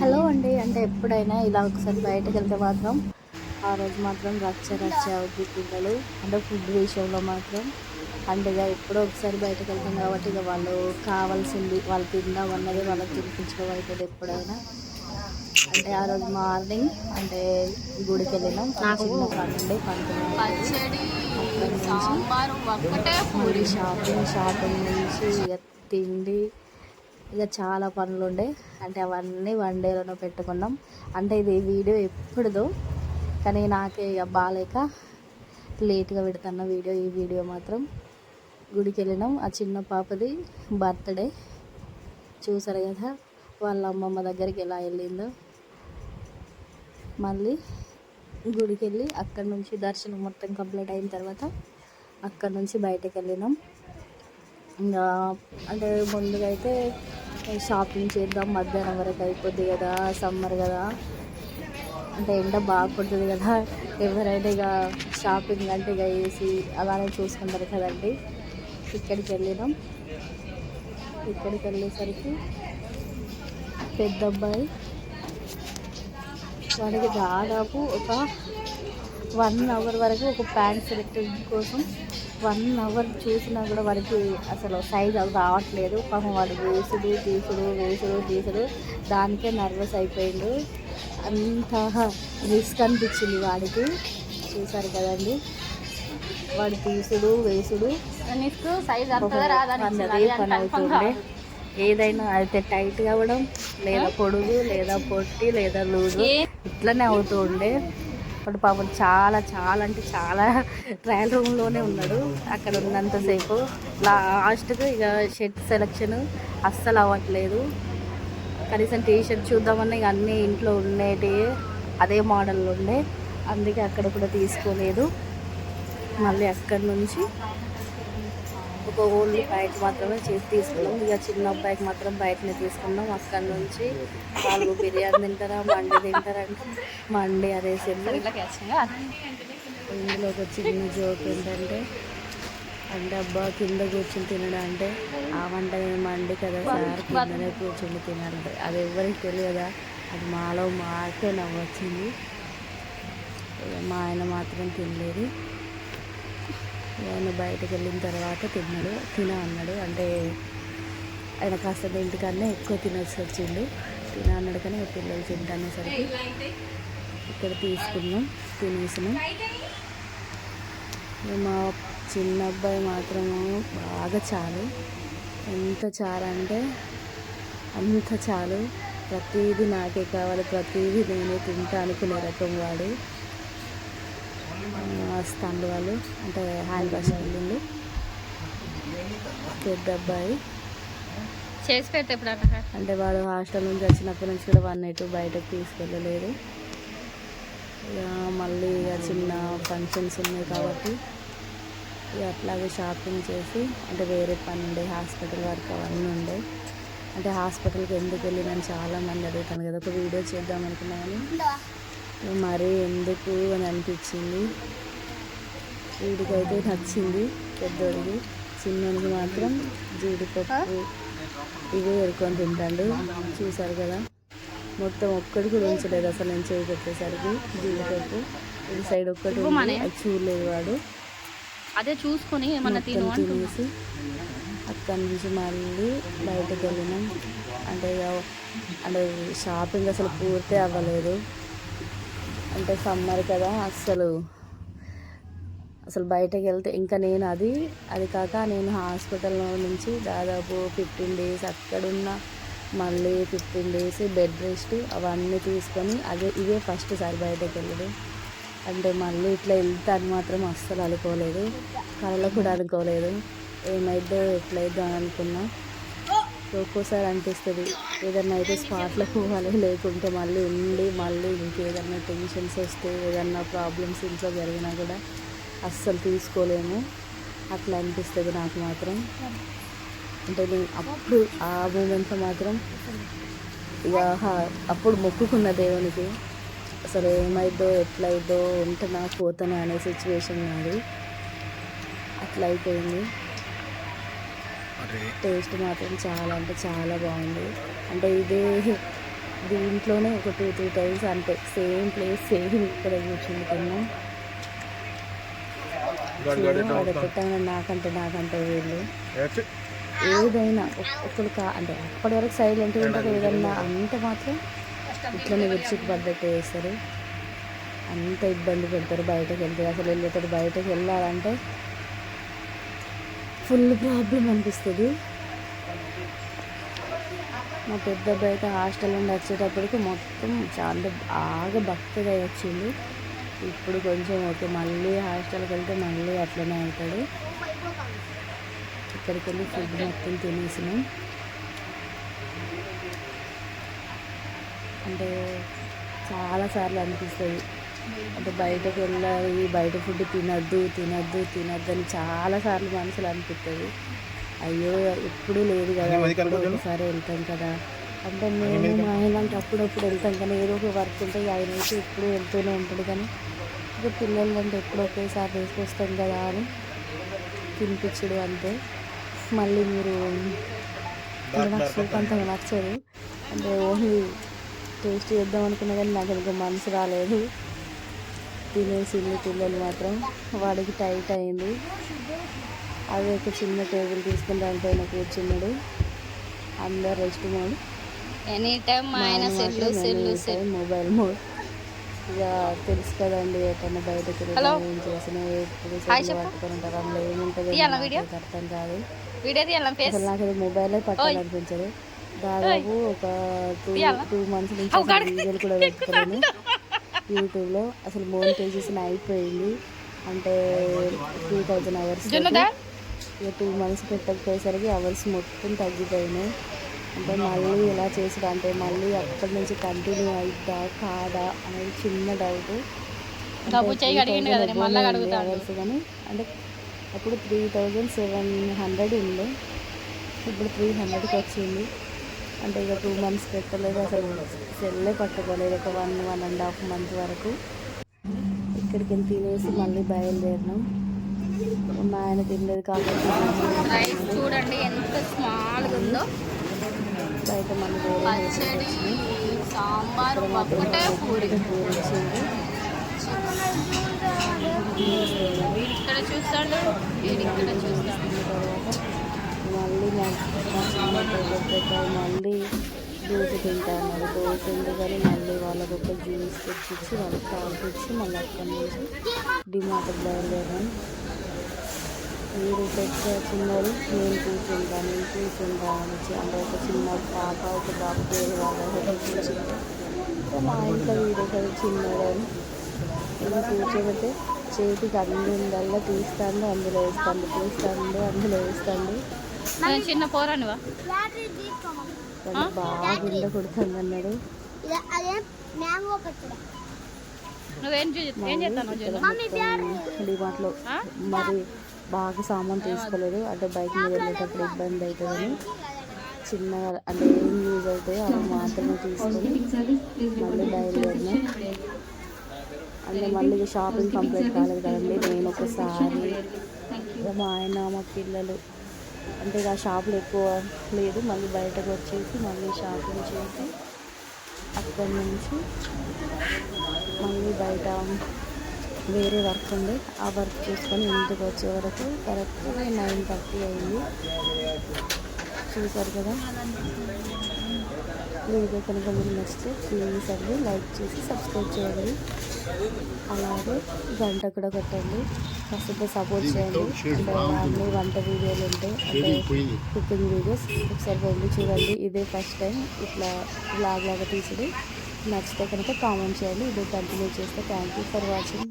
Hello అండి. అంటే ఎప్పుడైనా ఇలా ఒకసారి బయటకు వెళ్తే మాత్రం ఆ రోజు మాత్రం రచ్చ రచ్చ అవుద్ది పిల్లలు. అంటే ఫుడ్ విషయంలో మాత్రం. అంటే ఇక ఎప్పుడో ఒకసారి బయటకు వెళ్తాం కాబట్టి ఇక వాళ్ళు కావాల్సింది వాళ్ళు తిందాం అన్నది వాళ్ళకి తినిపించడం అవుతుంది ఎప్పుడైనా. అంటే ఆ రోజు మార్నింగ్ అంటే గుడికి వెళ్ళినాం. చిన్న మళ్ళీ షాపింగ్ షాపింగ్ నుంచి తిండి ఇక చాలా పనులు ఉండే అంటే అవన్నీ వన్ డేలోనే పెట్టుకున్నాం. అంటే ఇది వీడియో ఎప్పుడుదో కానీ నాకే ఇక బాగాలేక లేట్గా పెడుతున్న వీడియో ఈ వీడియో మాత్రం. గుడికి వెళ్ళినాం ఆ చిన్న పాపది బర్త్డే. చూసారు కదా వాళ్ళ అమ్మమ్మ దగ్గరికి ఎలా వెళ్ళిందో. మళ్ళీ గుడికి వెళ్ళి అక్కడ నుంచి దర్శనం మొత్తం కంప్లీట్ అయిన తర్వాత అక్కడ నుంచి బయటకు వెళ్ళినాం ఇంకా అంటే ముందుగా అయితే షాపింగ్ చేద్దాం మధ్యాహ్నం వరకు అయిపోద్ది కదా సమ్మర్ కదా. అంటే ఎండ బాగా కొడుతుంది కదా. ఎవరైనా ఇక షాపింగ్ అంటే ఇక వేసి అలానే చూసుకుంటారు కదండి. ఇక్కడికి వెళ్ళినాం. ఇక్కడికి వెళ్ళేసరికి పెద్ద అబ్బాయి వాడికి దాదాపు ఒక వన్ అవర్ వరకు ఒక ప్యాంట్ సెలెక్ట్ కోసం వన్ అవర్ చూసినా కూడా వాడికి అసలు సైజ్ రావట్లేదు. పాపం వాడు వేసుడు తీసుడు వేసుడు తీసుడు దానికే నర్వస్ అయిపోయిండు. అంత రిస్క్ అనిపించింది వాడికి. చూసారు కదండి. వాడు తీసుడు వేసుడు. పని అవుతుండే. ఏదైనా అయితే టైట్ కావడం లేదా పొడుగు లేదా పొట్టి లేదా లూజు. ఇట్లనే అవుతూ ఉండే. వాడు పాపం చాలా చాలా అంటే చాలా ట్రయల్ రూమ్లోనే ఉన్నాడు. అక్కడ ఉన్నంతసేపు లాస్ట్కి ఇక షర్ట్ సెలెక్షన్ అస్సలు అవ్వట్లేదు. కనీసం టీ షర్ట్ చూద్దామన్నా ఇక అన్నీ ఇంట్లో ఉండేటి అదే మోడల్లో ఉండే. అందుకే అక్కడ కూడా తీసుకోలేదు. మళ్ళీ అక్కడి నుంచి ఒక ఓన్లీ బయట మాత్రమే చేసి తీసుకున్నాం. ఇక చిన్న అబ్బాయికి మాత్రం బయటనే తీసుకున్నాం. అక్కడ నుంచి వాళ్ళు బిర్యానీ తింటారా మండి తింటారా అంటే మండి వచ్చిందా? ఇందులో ఒక చిన్న జోక్ ఏంటంటే అంటే అబ్బా కింద కూర్చొని తినడం అంటే ఆ వంట మండి కదా సార్ కిందనే కూర్చొని తినాలంటే. అది ఎవరికి తెలియదా? అది మాలో మాకే నవ్వొచ్చింది. మా ఆయన మాత్రం తినలేదు. ఆయన బయటకు వెళ్ళిన తర్వాత తిన్నాడు తిన అన్నాడు. అంటే ఆయన కాస్త ఇంటికన్నా ఎక్కువ తినొచ్చు వచ్చిండు. తిన అన్నాడు కానీ పిల్లలు తింటానేసరికి ఇక్కడ తీసుకున్నాం తినేసినాం. మా చిన్న అబ్బాయి మాత్రము బాగా చాలు. ఎంత చాలు అంటే అంత చాలు. ప్రతిదీ నాకే కావాలి ప్రతిదీ నేనే తింటా అనుకునే రకం వాడు. వస్తాండు వాళ్ళు అంటే హ్యాండ్ వాష్ వెళ్ళిండు పెద్ద అబ్బాయి. చేసి పెడితే ఎప్పుడు అట్లా అంటే వాడు హాస్టల్ నుంచి వచ్చినప్పటి నుంచి కూడా వన్ ఎటు బయటకు తీసుకెళ్ళలేదు. ఇక మళ్ళీ ఇక చిన్న ఫంక్షన్స్ ఉన్నాయి కాబట్టి ఇక అట్లాగే షాపింగ్ చేసి అంటే వేరే పని ఉండే హాస్పిటల్ వరకు అవన్నీ ఉండే. అంటే హాస్పిటల్కి ఎందుకు వెళ్ళినని చాలా మంది అడుగుతాను కదా ఒక వీడియో చేద్దాం అనుకున్నాను మరీ ఎందుకు అని అనిపించింది. వీడికైతే నచ్చింది పెద్దోడికి చిన్నోడికి మాత్రం జీడిపప్పు. ఇవే ఎరుకొని తింటాడు. చూసారు కదా? మొత్తం ఒక్కటి కూడా ఉంచలేదు అసలు నేను చేయి పెట్టేసరికి జీడిపప్పు. ఈ సైడ్ ఒక్కటి. అది చూడలేదు వాడు. అదే చూసుకొని ఏమన్నా తినేసి అక్కడి నుంచి మళ్ళీ బయటకు వెళ్ళినాం. అంటే ఇక అంటే షాపింగ్ అసలు పూర్తి అవ్వలేదు. అంటే సమ్మర్ కదా అస్సలు. అసలు బయటకు వెళ్తే ఇంకా నేను అది అది కాక నేను హాస్పిటల్లో నుంచి దాదాపు ఫిఫ్టీన్ డేస్ అక్కడున్న మళ్ళీ ఫిఫ్టీన్ డేస్ బెడ్ రెస్ట్ అవన్నీ తీసుకొని అదే ఇదే ఫస్ట్ సారి బయటకు వెళ్ళడం. అంటే మళ్ళీ ఇట్లా వెళ్తా అని మాత్రం అస్సలు అనుకోలేదు. కళలో కూడా అనుకోలేదు. ఏమైద్దో ఎట్లయిద్దో అని అనుకున్నా. ఒక్కోసారి అనిపిస్తుంది ఏదన్నా అయితే స్పాట్లో పోవాలి లేకుంటే మళ్ళీ ఉండి మళ్ళీ ఇంకేదన్నా టెన్షన్స్ వస్తే ఏదన్నా ప్రాబ్లమ్స్ ఇంట్లో జరిగినా కూడా అస్సలు తీసుకోలేము. అట్లా అనిపిస్తుంది నాకు మాత్రం. అంటే నేను అప్పుడు ఆ మూమెంట్లో మాత్రం ఇక అప్పుడు మొక్కుకున్న దేవునికి అసలు ఏమైద్దో ఎట్లయిద్దో ఉంటున్నా పోతానా అనే సిచ్యువేషన్ నాది. అట్లా అయిపోయింది. టేస్ట్ మాత్రం చాలా అంటే చాలా బాగుంది. అంటే ఇదే దీంట్లోనే ఒక టూ త్రీ టైమ్స్ అంటే సేమ్ ప్లేస్ సేమ్ ఇక్కడ కూర్చుని పెట్టగానే నాకంటే నాకంటే వీళ్ళు. ఏదైనా ఒక్- ఒకరు కా అంటే అప్పటి వరకు సైలెంట్గా ఉంటారు ఏదన్నా అంటే మాత్రం ఇట్లనే విడిచికి పడ్డట్టు వేస్తారు అంత ఇబ్బంది పెడతారు బయటకు వెళ్తే. అసలు వెళ్ళేటప్పుడు బయటకు వెళ్ళాలంటే ఫుల్ ప్రాబ్లం అనిపిస్తుంది. మా పెద్ద అయితే హాస్టల్ నుండి వచ్చేటప్పటికి మొత్తం చాలా బాగా భక్తిగా వచ్చింది ఇప్పుడు కొంచెం ఓకే మళ్ళీ హాస్టల్కి వెళ్తే మళ్ళీ అట్లనే అవుతాడు. ఇక్కడికి వెళ్ళి ఫుడ్ మొత్తం తినేసినాం. అంటే చాలాసార్లు అనిపిస్తుంది. అంటే బయటకు వెళ్ళాలి బయట ఫుడ్ తినద్దు తినద్దు తినద్దు అని చాలాసార్లు మనసులో అనిపిస్తుంది అయ్యో ఎప్పుడూ లేదు కదా ఒకసారి వెళ్తాం కదా. అంటే మేము మా ఆయనకి అప్పుడప్పుడు వెళ్తాం కానీ ఏదో ఒక వర్క్ ఉంటే ఆయన అయితే ఎప్పుడూ వెళ్తూనే ఉంటుంది కానీ ఇక పిల్లలు అంటే ఎప్పుడు ఒకేసారి వేసుకొస్తాం కదా అని తినిపించడు అంతే. మళ్ళీ మీరు అంటే నాకు సూప్ అంతగా నచ్చదు అంటే ఓన్లీ టేస్ట్ చేద్దాం అనుకున్నా కానీ నాకు ఇంకా మనసు రాలేదు. తినేసింది పిల్లలు మాత్రం వాడికి టైట్ అయింది. అదే ఒక చిన్న టేబుల్ తీసుకుని దానిపైన కూర్చున్నాడు అందరు రెస్ట్ మోడ్ ఎనీ టైం మా ఆయన cell cell cell mobile mode ఇక తెలుసు కదండి ఎక్కడన్నా బయటకు. ఏం చేసినా ఎప్పుడు. పట్టుకొని ఉంటారు అందులో ఏముంటుంది అర్థం కాదు. నాకు అది మొబైలే పట్టాలనిపించదు. దాదాపు ఒక టూ? టూ మంత్స్ నుంచి. వీడియోలు కూడా పెట్టుకోలేను. యూట్యూబ్లో అసలు మోనిటైజేషన్ అయిపోయింది. అంటే టూ థౌజండ్ అవర్స్ ఇక టూ మంత్స్ పెట్టకపోయేసరికి అవర్స్ మొత్తం తగ్గిపోయినాయి. అంటే మళ్ళీ ఎలా చేసాడు అంటే మళ్ళీ అక్కడి నుంచి కంటిన్యూ అయిద్దా కాదా అనేది చిన్న డౌట్ అవర్స్ కానీ అంటే అప్పుడు త్రీ థౌజండ్ సెవెన్ హండ్రెడ్ ఉంది ఇప్పుడు త్రీ హండ్రెడ్కి వచ్చింది. అంటే ఇక టూ మంత్స్ పెట్టలేదు అసలు సెల్లే పట్టుకోలేదు ఒక one one and half month వరకు. ఇక్కడికి వెళ్ళి తినేసి మళ్ళీ బయలుదేరినాం. మా ఆయన తినలేదు కాబట్టి రైస్ చూడండి ఎంత స్మాల్గా ఉందో. బయట మళ్ళీ పచ్చడి సాంబార్ ఒక్కటే పూరి. ఇక్కడ చూస్తాడు వీడు ఇక్కడ చూస్తాడు. తర్వాత మళ్ళీ మళ్ళీ దోశ తింటాను దోశ ఎందుకని మళ్ళీ వాళ్ళకి ఒక జ్యూస్ తెచ్చిచ్చి వాళ్ళకి తాగిచ్చి మళ్ళీ అక్కడి నుంచి డిమార్ట్కి బయలుదేరాను. వీడు పెద్ద చిన్నది నేను కూర్చుంటాను నేను కూర్చుంటాను అనేసి అంటే ఒక చిన్న పాప ఒక బాబు పేరు వాళ్ళ మా ఇంట్లో వీడు కదా చిన్నదని ఇది కూర్చోబెట్టి చేతికి అందిందల్లా తీస్తాను అందులో వేస్తాను తీస్తాను అందులో వేస్తాను నేను చిన్న పోరానివా? కానీ బాగా గుండె కొడుతుంది అన్నాడు అదే మ్యాంగో పచ్చడి. నువ్వేం ఏం చేస్తాను డిమార్ట్లో? మరి బాగా సామాన్ తీసుకోలేదు. అంటే బైక్ మీద వెళ్ళేటప్పుడు ఇబ్బంది అవుతుందని చిన్నగా అంటే ఏం యూజ్ అవుతాయో అవి మాత్రమే తీసుకొని మళ్ళీ బయలుదేరినా. అంటే మళ్ళీ షాపింగ్ కంప్లీట్ కాలేదు కదండి. నేను ఒకసారి ఇక మా ఆయన మా పిల్లలు అంటే ఇక షాపులు ఎక్కువ లేదు. మళ్ళీ బయటకు వచ్చేసి మళ్ళీ షాపింగ్ చేసి అక్కడి నుంచి మళ్ళీ బయట వేరే వర్క్ ఉంది. ఆ వర్క్ చేసుకొని ఇంటికి వచ్చే వరకు కరెక్ట్గా నైన్ థర్టీ అయింది. చూసారు కదా? వీడియో కనుక మీరు నచ్చితే ప్లీజ్ అండి లైక్ చేసి సబ్స్క్రైబ్ చేయండి. అలాగే గంట కూడా కొట్టండి. కాసేపు సపోర్ట్ చేయండి. అంటే అన్ని వంట వీడియోలు ఉంటాయి అంటే కుకింగ్ వీడియోస్ ఒకసారి వెళ్ళి చూడండి. ఇదే ఫస్ట్ టైం ఇట్లా బ్లాగ్ లాగా తీసుడు నచ్చితే కనుక కామెంట్ చేయండి. ఇదే కంటిన్యూ చేస్తే. Thank you for watching.